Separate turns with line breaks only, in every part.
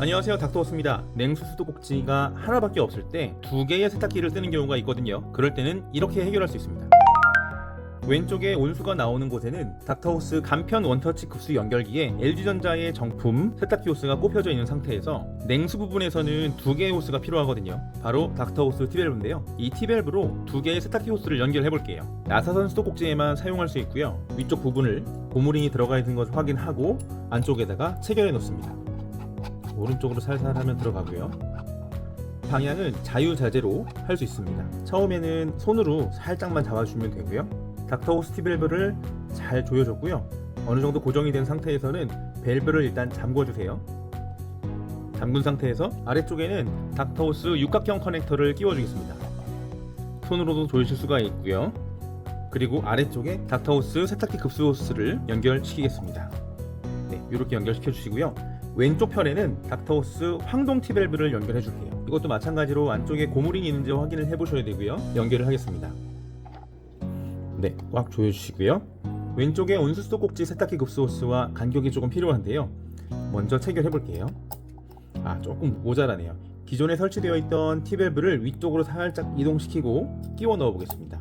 안녕하세요. 닥터호스입니다. 냉수 수도꼭지가 하나밖에 없을 때 두 개의 세탁기를 쓰는 경우가 있거든요. 그럴 때는 이렇게 해결할 수 있습니다. 왼쪽에 온수가 나오는 곳에는 닥터호스 간편 원터치 급수 연결기에 LG전자의 정품 세탁기 호스가 꼽혀져 있는 상태에서 냉수 부분에서는 두 개의 호스가 필요하거든요. 바로 닥터호스 T밸브인데요. 이 T밸브로 두 개의 세탁기 호스를 연결해 볼게요. 나사선 수도꼭지에만 사용할 수 있고요. 위쪽 부분을 고무링이 들어가 있는 것을 확인하고 안쪽에다가 체결해 놓습니다 오른쪽으로 살살 하면 들어가고요. 방향은 자유자재로 할 수 있습니다. 처음에는 손으로 살짝만 잡아주면 되고요. 닥터호스 T밸브를 잘 조여줬고요. 어느 정도 고정이 된 상태에서는 밸브를 일단 잠궈주세요. 잠근 상태에서 아래쪽에는 닥터호스 육각형 커넥터를 끼워주겠습니다. 손으로도 조이실 수가 있고요. 그리고 아래쪽에 닥터호스 세탁기 급수 호스를 연결시키겠습니다. 네, 이렇게 연결시켜 주시고요. 왼쪽 편에는 닥터호스 황동 T밸브를 연결해 줄게요. 이것도 마찬가지로 안쪽에 고무링이 있는지 확인을 해 보셔야 되고요. 연결을 하겠습니다. 네, 꽉 조여 주시고요. 왼쪽에 온수 수도꼭지 세탁기 급수 호스와 간격이 조금 필요한데요. 먼저 체결해 볼게요. 아, 조금 모자라네요. 기존에 설치되어 있던 T밸브를 위쪽으로 살짝 이동시키고 끼워 넣어 보겠습니다.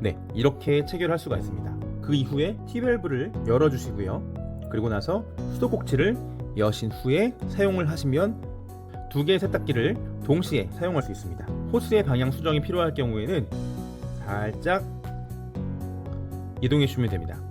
네, 이렇게 체결할 수가 있습니다. 그 이후에 T밸브를 열어 주시고요. 그리고 나서 수도꼭지를 여신 후에 사용을 하시면 두 개의 세탁기를 동시에 사용할 수 있습니다. 호스의 방향 수정이 필요할 경우에는 살짝 이동해 주시면 됩니다.